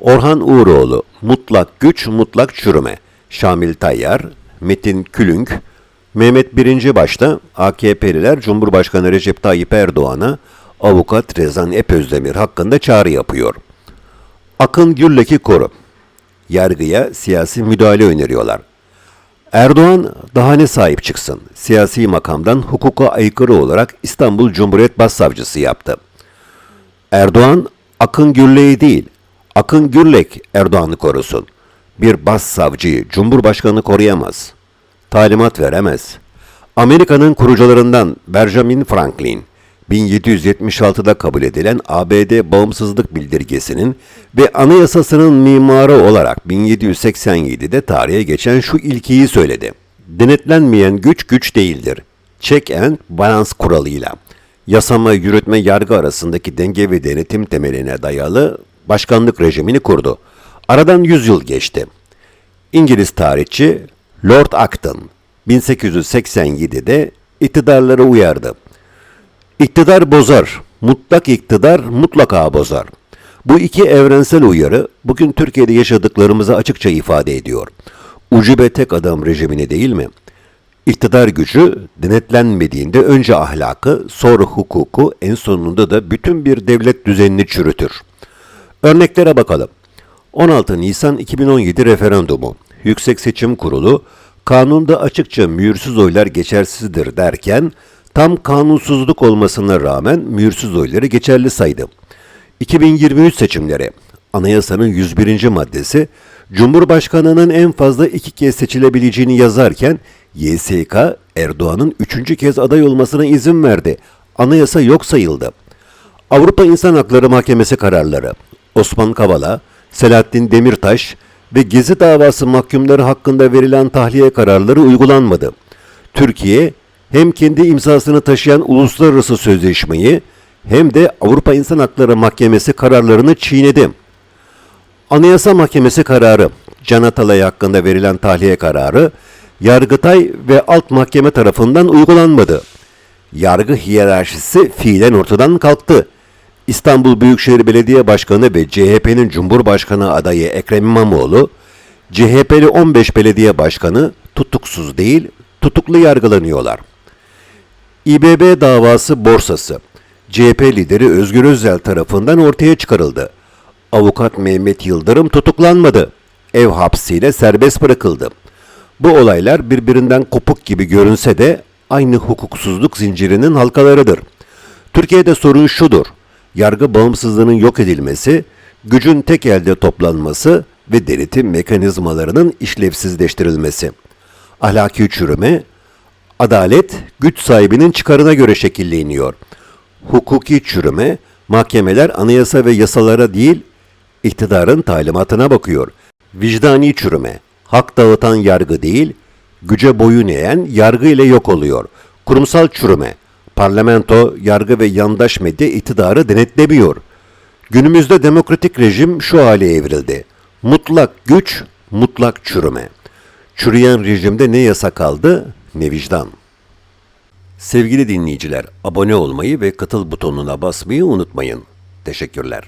Orhan Uğuroğlu, Mutlak Güç, Mutlak Çürüme, Şamil Tayyar, Metin Külünk, Mehmet Birinci başta AKP'liler Cumhurbaşkanı Recep Tayyip Erdoğan'a avukat Rezan Epözdemir hakkında çağrı yapıyor. Akın Gürlek'i koru. Yargıya siyasi müdahale öneriyorlar. Erdoğan daha ne sahip çıksın? Siyasi makamdan hukuka aykırı olarak İstanbul Cumhuriyet Başsavcısı yaptı. Erdoğan Akın Gürlek'i değil, Akın Gürlek Erdoğan'ı korusun. Bir başsavcıyı Cumhurbaşkanı koruyamaz. Talimat veremez. Amerika'nın kurucularından Benjamin Franklin, 1776'da kabul edilen ABD bağımsızlık bildirgesinin ve anayasasının mimarı olarak 1787'de tarihe geçen şu ilkeyi söyledi. Denetlenmeyen güç güç değildir. Check and balance kuralıyla yasama, yürütme, yargı arasındaki denge ve denetim temeline dayalı başkanlık rejimini kurdu. Aradan 100 yıl geçti. İngiliz tarihçi Lord Acton 1887'de iktidarları uyardı. İktidar bozar, mutlak iktidar mutlaka bozar. Bu iki evrensel uyarı bugün Türkiye'de yaşadıklarımızı açıkça ifade ediyor. Ucube tek adam rejimini değil mi? İktidar gücü denetlenmediğinde önce ahlakı, sonra hukuku, en sonunda da bütün bir devlet düzenini çürütür. Örneklere bakalım. 16 Nisan 2017 referandumu. Yüksek Seçim Kurulu kanunda açıkça mühürsüz oylar geçersizdir derken tam kanunsuzluk olmasına rağmen mühürsüz oyları geçerli saydı. 2023 seçimleri Anayasanın 101. maddesi Cumhurbaşkanının en fazla iki kez seçilebileceğini yazarken YSK Erdoğan'ın üçüncü kez aday olmasına izin verdi. Anayasa yok sayıldı. Avrupa İnsan Hakları Mahkemesi kararları Osman Kavala, Selahattin Demirtaş ve Gezi davası mahkumları hakkında verilen tahliye kararları uygulanmadı. Türkiye hem kendi imzasını taşıyan uluslararası sözleşmeyi hem de Avrupa İnsan Hakları Mahkemesi kararlarını çiğnedi. Anayasa Mahkemesi kararı, Can Atalay hakkında verilen tahliye kararı, Yargıtay ve alt mahkeme tarafından uygulanmadı. Yargı hiyerarşisi fiilen ortadan kalktı. İstanbul Büyükşehir Belediye Başkanı ve CHP'nin Cumhurbaşkanı adayı Ekrem İmamoğlu, CHP'li 15 belediye başkanı tutuksuz değil, tutuklu yargılanıyorlar. İBB davası borsası, CHP lideri Özgür Özel tarafından ortaya çıkarıldı. Avukat Mehmet Yıldırım tutuklanmadı. Ev hapsiyle serbest bırakıldı. Bu olaylar birbirinden kopuk gibi görünse de aynı hukuksuzluk zincirinin halkalarıdır. Türkiye'de sorun şudur. Yargı bağımsızlığının yok edilmesi, gücün tek elde toplanması ve denetim mekanizmalarının işlevsizleştirilmesi. Ahlaki çürüme, adalet güç sahibinin çıkarına göre şekilleniyor. Hukuki çürüme, mahkemeler anayasa ve yasalara değil, iktidarın talimatına bakıyor. Vicdani çürüme, hak dağıtan yargı değil, güce boyun eğen yargı ile yok oluyor. Kurumsal çürüme, parlamento, yargı ve yandaş medya iktidarı denetlemiyor. Günümüzde demokratik rejim şu hale evrildi. Mutlak güç, mutlak çürüme. Çürüyen rejimde ne yasa kaldı ne vicdan. Sevgili dinleyiciler, abone olmayı ve katıl butonuna basmayı unutmayın. Teşekkürler.